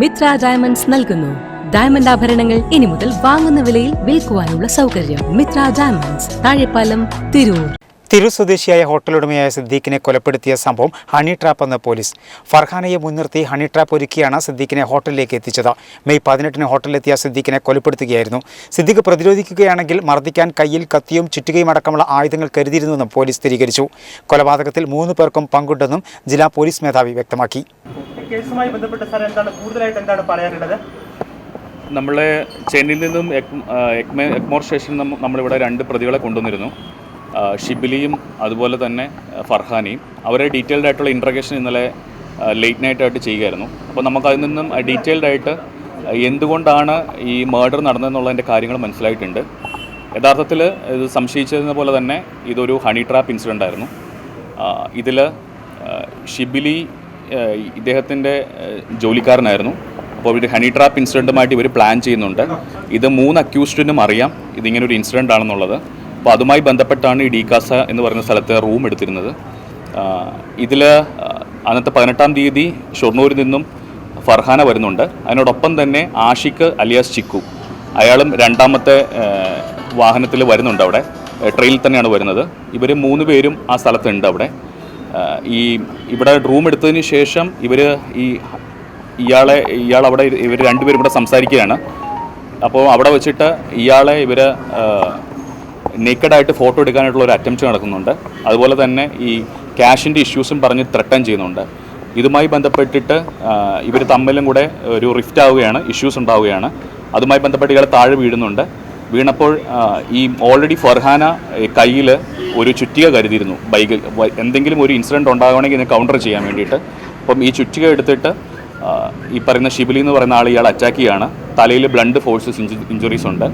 Mitra diamonds നൽകുന്നു. Diamond ആഭരണങ്ങൾ ഇനി മുതൽ വാങ്ങുന്ന വിലയിൽ വിൽക്കുവാനുള്ള സൗകര്യം മിത്ര ഡയമണ്ട്സ് താഴെപ്പാലം തിരൂർ. തിരു സ്വദേശിയായ ഹോട്ടലുടമയായ സിദ്ദീഖിനെ കൊലപ്പെടുത്തിയ സംഭവം ഹണി ട്രാപ്പ് എന്ന പോലീസ്. ഫർഹാനയെ മുൻനിർത്തി ഹണി ട്രാപ്പ് ഒരുക്കിയാണ് സിദ്ദീഖിനെ ഹോട്ടലിലേക്ക് എത്തിച്ചത്. മെയ് പതിനെട്ടിന് ഹോട്ടലിലെത്തിയ സിദ്ദീഖിനെ കൊലപ്പെടുത്തുകയായിരുന്നു. സിദ്ദീഖ് പ്രതിരോധിക്കുകയാണെങ്കിൽ മർദ്ദിക്കാൻ കയ്യിൽ കത്തിയും ചുറ്റുകയും അടക്കമുള്ള ആയുധങ്ങൾ കരുതിയിരുന്നുവെന്നും പോലീസ് സ്ഥിരീകരിച്ചു. കൊലപാതകത്തിൽ മൂന്ന് പേർക്കും പങ്കുണ്ടെന്നും ജില്ലാ പോലീസ് മേധാവി വ്യക്തമാക്കി. കേസുമായി ബന്ധപ്പെട്ട് സാർ എന്താണ് കൂടുതലായിട്ട് എന്താണ് പറയാനുള്ളത്? നമ്മളെ ചെന്നൈയിൽ നിന്നും എക്മെ എക്മോർ സ്റ്റേഷനിൽ നമ്മളിവിടെ രണ്ട് പ്രതികളെ കൊണ്ടുവന്നിരുന്നു. ഷിബിലിയും അതുപോലെ തന്നെ ഫർഹാനിയും. അവരെ ഡീറ്റെയിൽഡ് ആയിട്ടുള്ള ഇൻട്രഗേഷൻ ഇന്നലെ ലേറ്റ് നൈറ്റ് ആയിട്ട് ചെയ്യുകയായിരുന്നു. അപ്പോൾ നമുക്ക് അതിൽ നിന്നും ഡീറ്റെയിൽഡ് ആയിട്ട് എന്തുകൊണ്ടാണ് ഈ മർഡർ നടന്നതെന്നുള്ളതിന്റെ കാര്യങ്ങൾ മനസ്സിലായിട്ടുണ്ട്. യഥാർത്ഥത്തിൽ ഇത് സംശയിച്ചതിനെ പോലെ തന്നെ ഇതൊരു ഹണി ട്രാപ്പ് ഇൻസിഡന്റ് ആയിരുന്നു. ഇതിൽ ഷിബിലി ഇദ്ദേഹത്തിന്റെ ജോലിക്കാരനായിരുന്നു. അപ്പോൾ ഇവർ ഹണി ട്രാപ്പ് ഇൻസിഡന്റുമായിട്ട് ഇവർ പ്ലാൻ ചെയ്യുന്നുണ്ട്. ഇത് മൂന്ന് അക്യൂസ്ഡിനും അറിയാം. ഇതിങ്ങനെ ഒരു ഇൻസിഡന്റ് ആണെന്നുള്ളത്. അപ്പോൾ അതുമായി ബന്ധപ്പെട്ടാണ് ഈ ഡീകാസ എന്ന് പറയുന്ന സ്ഥലത്ത് റൂം എടുത്തിരുന്നത്. ഇതിൽ അന്നത്തെ പതിനെട്ടാം തീയതി ഷൊർണൂരിൽ നിന്നും ഫർഹാന വരുന്നുണ്ട്. അതിനോടൊപ്പം തന്നെ ആഷിഖ് അലിയാസ് ചിക്കു. അയാളും രണ്ടാമത്തെ വാഹനത്തിൽ വരുന്നുണ്ട് അവിടെ. ട്രെയിനിൽ തന്നെയാണ് വരുന്നത്. ഇവർ മൂന്ന് പേരും ആ സ്ഥലത്തുണ്ട് അവിടെ. ഈ ഇവിടെ റൂം എടുത്തതിന് ശേഷം ഇവർ ഈ ഇയാളെ ഇയാൾ അവിടെ ഇവർ രണ്ടുപേരും ഇവിടെ സംസാരിക്കുകയാണ്. അപ്പോൾ അവിടെ വെച്ചിട്ട് ഇയാളെ ഇവർ നേക്കഡായിട്ട് ഫോട്ടോ എടുക്കാനായിട്ടുള്ള ഒരു അറ്റംപ്റ്റ് നടക്കുന്നുണ്ട്. അതുപോലെ തന്നെ ഈ ക്യാഷിന്റെ ഇഷ്യൂസും പറഞ്ഞ് ത്രട്ടൻ ചെയ്യുന്നുണ്ട്. ഇതുമായി ബന്ധപ്പെട്ടിട്ട് ഇവർ തമ്മിലും കൂടെ ഒരു റിഫ്റ്റ് ആവുകയാണ് ഇഷ്യൂസ് ഉണ്ടാവുകയാണ്. അതുമായി ബന്ധപ്പെട്ട് ഇയാൾ താഴെ വീഴുന്നുണ്ട്. വീണപ്പോൾ ഈ ഓൾറെഡി ഫർഹാന കയ്യിൽ ഒരു ചുറ്റിക കരുതിയിരുന്നു. ബൈക്കിൽ എന്തെങ്കിലും ഒരു ഇൻസിഡന്റ് ഉണ്ടാകുകയാണെങ്കിൽ ഇതിനെ കൗണ്ടർ ചെയ്യാൻ വേണ്ടിയിട്ട്. അപ്പം ഈ ചുറ്റിക എടുത്തിട്ട് ഈ പറയുന്ന ഷിബിലി എന്ന് പറയുന്ന ആൾ ഇയാൾ അറ്റാക്ക് ചെയ്യാണ്. തലയിൽ ബ്ലഡ് ഫോഴ്സസ് ഇഞ്ചുറീസ് ഉണ്ട്.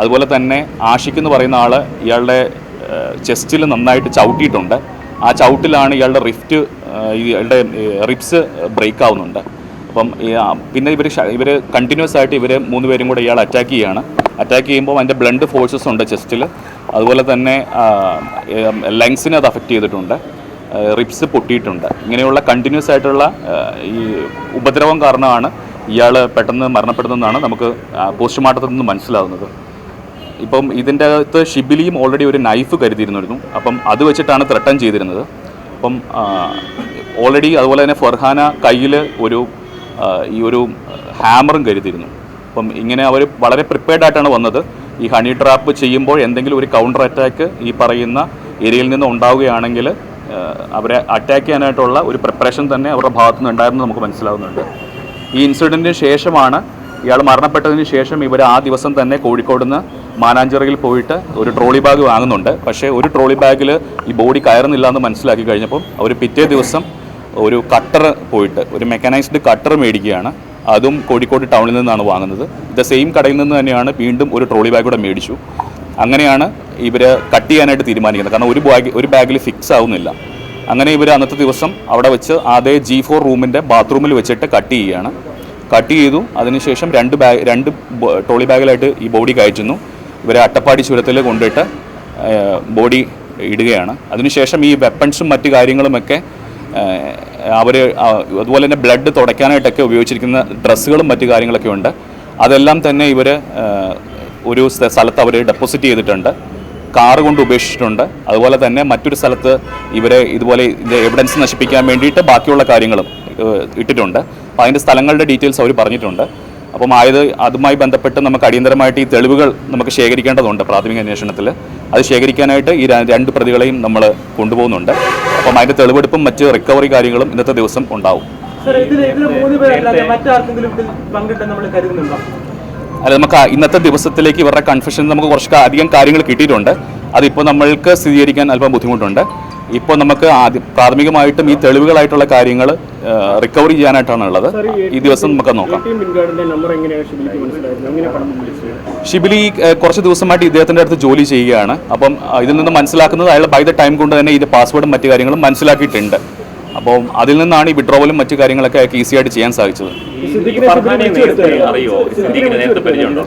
അതുപോലെ തന്നെ ആഷിഖ് എന്ന് പറയുന്ന ആൾ ഇയാളുടെ ചെസ്റ്റിൽ നന്നായിട്ട് ചവിട്ടിയിട്ടുണ്ട്. ആ ചവിട്ടിലാണ് ഇയാളുടെ റിഫ്റ്റ് ഇയാളുടെ റിപ്സ് ബ്രേക്ക് ആവുന്നുണ്ട്. അപ്പം പിന്നെ ഇവർ ഇവർ കണ്ടിന്യൂസ് ആയിട്ട് ഇവർ മൂന്ന് പേരും കൂടെ ഇയാൾ അറ്റാക്ക് ചെയ്യുകയാണ് അറ്റാക്ക് ചെയ്യുമ്പോൾ അതിന്റെ ബ്ലഡ് ഫോഴ്സസ് ഉണ്ട് ചെസ്റ്റിൽ അതുപോലെ തന്നെ ലങ്സിനെ അത് അഫക്റ്റ് ചെയ്തിട്ടുണ്ട്. റിപ്സ് പൊട്ടിയിട്ടുണ്ട്. ഇങ്ങനെയുള്ള കണ്ടിന്യൂസ് ആയിട്ടുള്ള ഈ ഉപദ്രവം കാരണമാണ് ഇയാൾ പെട്ടെന്ന് മരണപ്പെടുന്നതെന്നാണ് നമുക്ക് പോസ്റ്റ്മോർട്ടത്തിൽ നിന്ന് മനസ്സിലാവുന്നത്. ഇപ്പം ഇതിന്റെ അകത്ത് ഷിബിലിയും ഓൾറെഡി ഒരു നൈഫ് കരുതിയിരുന്നിരുന്നു. അപ്പം അത് വെച്ചിട്ടാണ് ത്രട്ടൺ ചെയ്തിരുന്നത്. അപ്പം ഓൾറെഡി അതുപോലെ തന്നെ ഫർഹാന കയ്യിൽ ഒരു ഈ ഒരു ഹാമറും കരുതിയിരുന്നു. അപ്പം ഇങ്ങനെ അവർ വളരെ പ്രിപ്പയർഡ് ആയിട്ടാണ് വന്നത്. ഈ ഹണി ട്രാപ്പ് ചെയ്യുമ്പോൾ എന്തെങ്കിലും ഒരു കൗണ്ടർ അറ്റാക്ക് ഈ പറയുന്ന ഏരിയയിൽ നിന്ന് ഉണ്ടാവുകയാണെങ്കിൽ അവരെ അറ്റാക്ക് ചെയ്യാനായിട്ടുള്ള ഒരു പ്രിപ്പറേഷൻ തന്നെ അവരുടെ ഭാഗത്തു നിന്ന് ഉണ്ടായിരുന്നു നമുക്ക് മനസ്സിലാവുന്നുണ്ട്. ഈ ഇൻസിഡന്റിന് ശേഷമാണ് ഇയാൾ മരണപ്പെട്ടതിന് ശേഷം ഇവർ ആ ദിവസം തന്നെ കോഴിക്കോട് നിന്ന് മാനാഞ്ചിറയിൽ പോയിട്ട് ഒരു ട്രോളി ബാഗ് വാങ്ങുന്നുണ്ട്. പക്ഷേ ഒരു ട്രോളി ബാഗിൽ ഈ ബോഡി കയറുന്നില്ല എന്ന് മനസ്സിലാക്കി കഴിഞ്ഞപ്പം അവർ പിറ്റേ ദിവസം ഒരു കട്ടർ പോയിട്ട് ഒരു മെക്കാനൈസ്ഡ് കട്ടർ മേടിക്കുകയാണ്. അതും കോഴിക്കോട് ടൗണിൽ നിന്നാണ് വാങ്ങുന്നത്. ഇത് സെയിം കടയിൽ നിന്ന് തന്നെയാണ് വീണ്ടും ഒരു ട്രോളി ബാഗ് കൂടെ മേടിച്ചു. അങ്ങനെയാണ് ഇവർ കട്ട് ചെയ്യാനായിട്ട് തീരുമാനിക്കുന്നത്. കാരണം ഒരു ബാഗ് ഒരു ബാഗിൽ ഫിക്സ് ആവുന്നില്ല. അങ്ങനെ ഇവർ അന്നത്തെ ദിവസം അവിടെ വെച്ച് അതേ ജി ഫോർ റൂമിന്റെ ബാത്റൂമിൽ വെച്ചിട്ട് കട്ട് ചെയ്യുകയാണ്. കട്ട് ചെയ്തു. അതിനുശേഷം രണ്ട് ബാഗ് രണ്ട് ട്രോളി ബാഗിലായിട്ട് ഈ ബോഡി കയറ്റുന്നു. ഇവരെ അട്ടപ്പാടി ചുരത്തിൽ കൊണ്ടിട്ട് ബോഡി ഇടുകയാണ്. അതിനുശേഷം ഈ വെപ്പൺസും മറ്റു കാര്യങ്ങളുമൊക്കെ അവർ അതുപോലെ തന്നെ ബ്ലഡ് തുടയ്ക്കാനായിട്ടൊക്കെ ഉപയോഗിച്ചിരിക്കുന്ന ഡ്രസ്സുകളും മറ്റു കാര്യങ്ങളൊക്കെ ഉണ്ട്. അതെല്ലാം തന്നെ ഇവർ ഒരു സ്ഥലത്ത് അവർ ഡെപ്പോസിറ്റ് ചെയ്തിട്ടുണ്ട്. കാറ് കൊണ്ട് ഉപേക്ഷിച്ചിട്ടുണ്ട്. അതുപോലെ തന്നെ മറ്റൊരു സ്ഥലത്ത് ഇവരെ ഇതുപോലെ ഇത് എവിഡൻസ് നശിപ്പിക്കാൻ വേണ്ടിയിട്ട് ബാക്കിയുള്ള കാര്യങ്ങളും ഇട്ടിട്ടുണ്ട്. അപ്പോൾ അതിന്റെ സ്ഥലങ്ങളുടെ ഡീറ്റെയിൽസ് അവർ പറഞ്ഞിട്ടുണ്ട്. അപ്പം ആയത് അതുമായി ബന്ധപ്പെട്ട് നമുക്ക് അടിയന്തരമായിട്ട് ഈ തെളിവുകൾ നമുക്ക് ശേഖരിക്കേണ്ടതുണ്ട് പ്രാഥമിക അന്വേഷണത്തിൽ അത് ശേഖരിക്കാനായിട്ട് ഈ രണ്ട് പ്രതികളെയും നമ്മൾ കൊണ്ടുപോകുന്നുണ്ട്. അപ്പം അതിന്റെ തെളിവെടുപ്പും മറ്റ് റിക്കവറി കാര്യങ്ങളും ഇന്നത്തെ ദിവസം ഉണ്ടാവും. അല്ല നമുക്ക് ഇന്നത്തെ ദിവസത്തിലേക്ക് ഇവരുടെ കൺഫ്യൂഷൻ നമുക്ക് കുറച്ച് അധികം കാര്യങ്ങൾ കിട്ടിയിട്ടുണ്ട്. അതിപ്പോൾ നമ്മൾക്ക് സ്ഥിരീകരിക്കാൻ അല്പം ബുദ്ധിമുട്ടുണ്ട്. ഇപ്പോൾ നമുക്ക് ആദ്യം പ്രാഥമികമായിട്ടും ഈ തെളിവുകളായിട്ടുള്ള കാര്യങ്ങൾ റിക്കവറി ചെയ്യാനായിട്ടാണ് ഉള്ളത്. ഈ ദിവസം നമുക്ക് നോക്കാം. ഷിബിലി കുറച്ച് ദിവസമായിട്ട് ഇദ്ദേഹത്തിന്റെ അടുത്ത് ജോലി ചെയ്യുകയാണ്. അപ്പം ഇതിൽ നിന്ന് മനസ്സിലാക്കുന്നത് അയാൾ ബൈ ദ ടൈം കൊണ്ട് തന്നെ ഇതിന്റെ പാസ്വേഡും മറ്റു കാര്യങ്ങളും മനസ്സിലാക്കിയിട്ടുണ്ട്. അപ്പം അതിൽ നിന്നാണ് ഈ വിഡ്രോവലും മറ്റു കാര്യങ്ങളൊക്കെ അയാൾക്ക് ഈസി ആയിട്ട് ചെയ്യാൻ സാധിച്ചത്. അറിയോ? സിദ്ദിഖിനെ നേരത്തെ പരിചയമുണ്ടോ?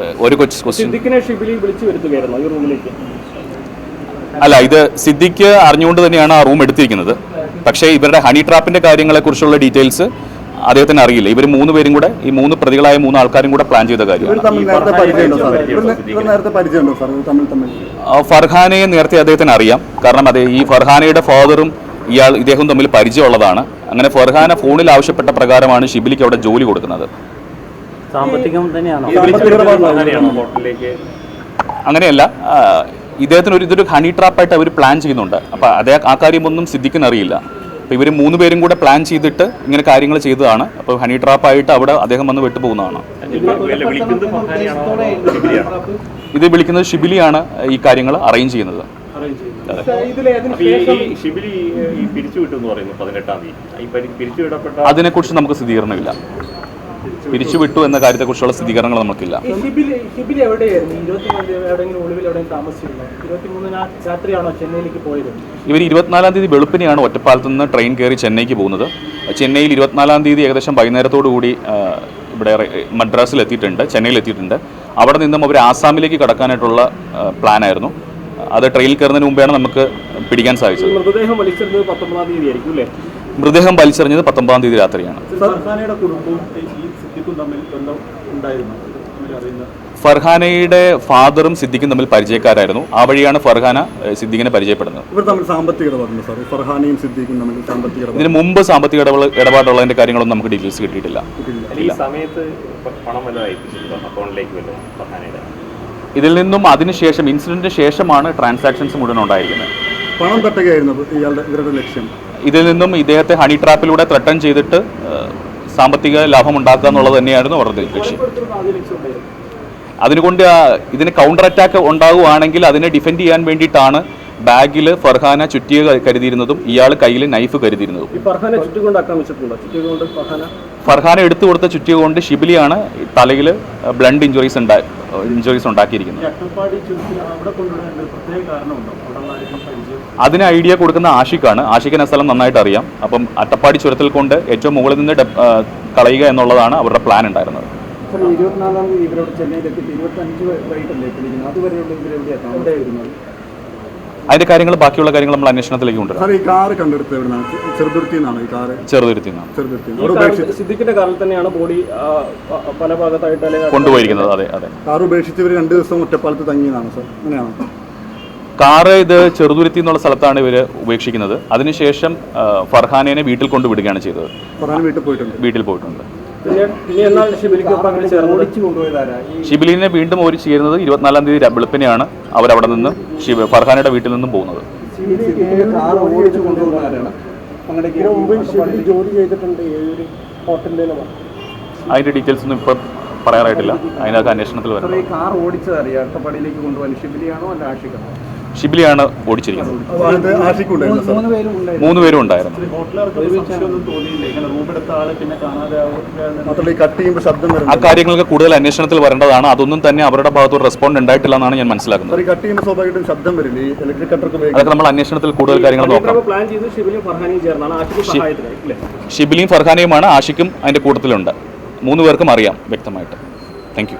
ഏഹ്, ഒരു കൊച്ചു ക്വസ്റ്റ്യൻ സിദ്ദിഖിനെ ഷിബിലി വിളിച്ചു വരുത്തുകയായിരുന്നു ഈ റൂമിലേക്ക് അല്ല ഇത് സിദ്ദിഖ് അറിഞ്ഞുകൊണ്ട് തന്നെയാണ് ആ റൂം എടുത്തിരിക്കുന്നത്. പക്ഷേ ഇവരുടെ ഹണി ട്രാപ്പിന്റെ കാര്യങ്ങളെക്കുറിച്ചുള്ള ഡീറ്റെയിൽസ് അദ്ദേഹത്തിന് അറിയില്ല. ഇവർ മൂന്ന് പേരും കൂടെ ഈ മൂന്ന് പ്രതികളായ മൂന്ന് ആൾക്കാരും കൂടെ പ്ലാൻ ചെയ്ത കാര്യമാണ്. തമ്മിൽ നേരത്തെ പരിചയമുണ്ടോ സാർ ഇവർ ഇവർ നേരത്തെ പരിചയമുണ്ടോ സാർ തമ്മിൽ തമ്മിൽ. ആ, ഫർഹാനയെ നേരത്തെ അദ്ദേഹത്തിന് അറിയാം. കാരണം അതെ ഈ ഫർഹാനയുടെ ഫാദറും ഇയാൾ ഇദ്ദേഹം തമ്മിൽ പരിചയമുള്ളതാണ്. അങ്ങനെ ഫർഹാന ഫോണിൽ ആവശ്യപ്പെട്ട പ്രകാരമാണ് ഷിബിലിക്ക് അവിടെ ജോലി കൊടുക്കുന്നത്. അങ്ങനെയല്ല ആ, ഇദ്ദേഹത്തിന് ഒരു ഇതൊരു ഹണി ട്രാപ്പായിട്ട് അവർ പ്ലാൻ ചെയ്യുന്നുണ്ട്. അപ്പോൾ അതേ ആ കാര്യമൊന്നും സിദ്ദിഖിന് അറിയില്ല. അപ്പോൾ ഇവർ മൂന്ന് പേരും കൂടെ പ്ലാൻ ചെയ്തിട്ട് ഇങ്ങനെ കാര്യങ്ങൾ ചെയ്തതാണ്. അപ്പോൾ ഹണി ട്രാപ്പായിട്ട് അവിടെ അദ്ദേഹം വന്ന് വിട്ടുപോകുന്നതാണ്. ഇത് വിളിക്കുന്നത് ഷിബിലിയാണ് ഈ കാര്യങ്ങൾ അറേഞ്ച് ചെയ്യുന്നത്. ഈ ഷിബിലി ഈ പിരിച്ചുവിട്ടു എന്ന് പറയുന്നു പതിനെട്ടാം തീയതി. ഈ പരി- പിരിച്ചുവിടപ്പെട്ട അതിനെക്കുറിച്ച് നമുക്ക് സ്ഥിരീകരണമില്ല. പിരിച്ചുവിട്ടു എന്ന കാര്യത്തെക്കുറിച്ചുള്ള സ്ഥിരീകരണങ്ങൾ നമുക്കില്ല ഇവർ ഇരുപത്തിനാലാം തീയതി വെളുപ്പിനെയാണ് ഒറ്റപ്പാലത്ത് നിന്ന് ട്രെയിൻ കയറി ചെന്നൈക്ക് പോകുന്നത്. ചെന്നൈയിൽ ഇരുപത്തിനാലാം തീയതി ഏകദേശം വൈകുന്നേരത്തോടു കൂടി ഇവിടെ മദ്രാസിൽ എത്തിയിട്ടുണ്ട് ചെന്നൈയിൽ എത്തിയിട്ടുണ്ട്. അവിടെ നിന്നും അവർ ആസാമിലേക്ക് കടക്കാനായിട്ടുള്ള പ്ലാൻ ആയിരുന്നു അത് ട്രെയിനിൽ കയറുന്നതിന് മുമ്പെയാണ് നമുക്ക് പിടിക്കാൻ സാധിച്ചത്. മൃതദേഹം വലിച്ചെടുത്തത് പത്തൊമ്പതാം തീയതി ആയിരിക്കും അല്ലേ? മൃതദേഹം വലിച്ചെറിഞ്ഞത് പത്തൊമ്പതാം തീയതി രാത്രിയാണ്. സിദ്ദിഖും തമ്മിൽ ബന്ധം ഉണ്ടായിരുന്നു. അറിയുന്ന ഫർഹാനയുടെ ഫാദറും സിദ്ദിഖും തമ്മിൽ പരിചയക്കാരായിരുന്നു. ആ വഴിയാണ് ഫർഹാന സിദ്ദിഖിനെ പരിചയപ്പെടുന്നത്. ഇവർ തമ്മിൽ സാമ്പത്തിക ഇടപാടുണ്ട് സാർ ഫർഹാനയും സിദ്ദിഖും തമ്മിൽ സാമ്പത്തിക ഇടപാട് ഇതിന് മുമ്പ് സാമ്പത്തിക ഇടപാട് ഇടപാടുള്ളതിന്റെ കാര്യങ്ങളൊന്നും നമുക്ക് ഡീറ്റെയിൽസ് കിട്ടിയിട്ടില്ല. ഈ സമയത്ത് പണം അക്കൗണ്ടിലേക്ക് ഇതിൽ നിന്നും അതിനുശേഷം ഇൻസിഡന്റിന് ശേഷമാണ് ട്രാൻസാക്ഷൻസ് മുഴുവൻ ഉണ്ടായിരിക്കുന്നത്. പണം തട്ടുകയായിരുന്നു ഇയാളുടെ ഇവരുടെ ലക്ഷ്യം. ഇതിൽ നിന്നും ഇദ്ദേഹത്തെ ഹണി ട്രാപ്പിലൂടെ ത്രട്ടൺ ചെയ്തിട്ട് സാമ്പത്തിക ലാഭം ഉണ്ടാക്കുക എന്നുള്ളത് തന്നെയായിരുന്നു അവരുടെ ലക്ഷ്യം. അതിനുകൊണ്ട് ആ ഇതിന് കൗണ്ടർ അറ്റാക്ക് ഉണ്ടാകുകയാണെങ്കിൽ അതിനെ ഡിഫെൻഡ് ചെയ്യാൻ വേണ്ടിയിട്ടാണ് ബാഗിൽ ഫർഹാന ചുറ്റിയ കരുതിയിരുന്നതും ഇയാൾ കയ്യിൽ നൈഫ് കരുതിയിരുന്നതും. ഫർഹാനെ എടുത്തു കൊടുത്ത ചുറ്റിയ കൊണ്ട് ഷിബിലിയാണ് തലയിൽ ബ്ലഡ് ഇഞ്ചുറീസ് ഉണ്ടാ? ഇഞ്ചുറീസ് ഉണ്ടാക്കിയിരിക്കുന്നത് അതിന് ഐഡിയ കൊടുക്കുന്ന ആഷിക്കാണ്. ആഷിക്കിന് ആ സ്ഥലം നന്നായിട്ട് അറിയാം. അപ്പം അട്ടപ്പാടി ചുരത്തിൽ കൊണ്ട് ഏറ്റവും മുകളിൽ നിന്ന് കളയുക എന്നുള്ളതാണ് അവരുടെ പ്ലാൻ ഉണ്ടായിരുന്നത്. സാർ ഇരുപത്തിനാലാം തീയതി ഇവരോട് ചെന്നൈയിലെത്തിയിട്ട് ഇരുപത്തഞ്ച് വൈകിട്ടല്ലേ പിടിക്കുന്നത് അതുവരെയുള്ള ഇവരെവിടെയാണ് അതിന്റെ കാര്യങ്ങൾ ബാക്കിയുള്ള കാര്യങ്ങൾ നമ്മൾ അന്വേഷണത്തിലേക്ക് കൊണ്ടുവരും. സാർ ഈ കാർ ചെറുതുരുത്തി. കാറിൽ സിദ്ദിഖിന്റെ കാറിൽ തന്നെയാണ് ബോഡി പല ഭാഗത്തായിട്ട് കൊണ്ടുപോയിരിക്കുന്നത്. അതെ അതെ. കാർ ഉപേക്ഷിച്ച് ഇവർ രണ്ട് ദിവസം ഒറ്റപ്പാലത്ത് തങ്ങിയതാണ് സർ? അങ്ങനെയാണോ? കാറ് ഇത് ചെറുതുരുത്തി എന്നുള്ള സ്ഥലത്താണ് ഇവർ ഉപേക്ഷിക്കുന്നത്. അതിനുശേഷം ഫർഹാനേനെ വീട്ടിൽ കൊണ്ടുവിടുകയാണ് ചെയ്തത്. വീട്ടിൽ പോയിട്ടുണ്ട്. വീട്ടിൽ പോയിട്ടുണ്ട്. ഷിബിലിനെ വീണ്ടും ഓരി ചേരുന്നത് ഇരുപത്തിനാലാം തീയതി വെളുപ്പിനെയാണ് അവരവിടെ നിന്ന് ഷിബ ഫർഹാനയുടെ വീട്ടിൽ നിന്നും പോകുന്നത്. അതിന്റെ ഡീറ്റെയിൽസ് ഒന്നും ഇപ്പം പറയാറായിട്ടില്ല. അതിനകത്ത് അന്വേഷണത്തിൽ വരുന്നത് കാർ ഓടിച്ചതറിയാം? അട്ടപ്പാടിയിലേക്ക് കൊണ്ടുപോകാൻ ഷിബിലിയാണോ അല്ല ആഷിക്കാണോ ഷിബിലിയാണ് ഓടിച്ചിരിക്കുന്നത്. മൂന്ന് പേരും ഉണ്ടായിരുന്നു. ഒന്നും തോന്നിയില്ല. ഇങ്ങനെ റൂമെടുത്ത ആൾ പിന്നെ കാണാതെ ആവുക മാത്രമല്ല കട്ട് ചെയ്യുമ്പോൾ ശബ്ദം ആ കാര്യങ്ങൾക്ക് കൂടുതൽ അന്വേഷണത്തിൽ വരേണ്ടതാണ്. അതൊന്നും തന്നെ അവരുടെ ഭാഗത്ത് ഒരു റെസ്പോണ്ട് ഉണ്ടായിട്ടില്ല എന്നാണ് ഞാൻ മനസ്സിലാക്കുന്നത്. സാർ കട്ട് ചെയ്യുമ്പോൾ ശബ്ദം വരില്ലേ? ഈ ഇലക്ട്രിക് കട്ടർക്ക് ഉപയോഗിക്കുന്നത് അതൊക്കെ നമ്മൾ അന്വേഷണത്തിൽ കൂടുതൽ കാര്യങ്ങൾ നോക്കാം. പ്ലാൻ ചെയ്ത് ഷിബിലും ഫർഹാനിയും ചേർന്നാണ് ആശുപത്രി സഹായത്തിനായി അല്ലേ? ഷിബിലിയും ഫർഹാനിയുമാണ് ആഷിക്കും അതിന്റെ കൂട്ടത്തിലുണ്ട്. മൂന്ന് പേർക്കും അറിയാം വ്യക്തമായിട്ട്. Thank you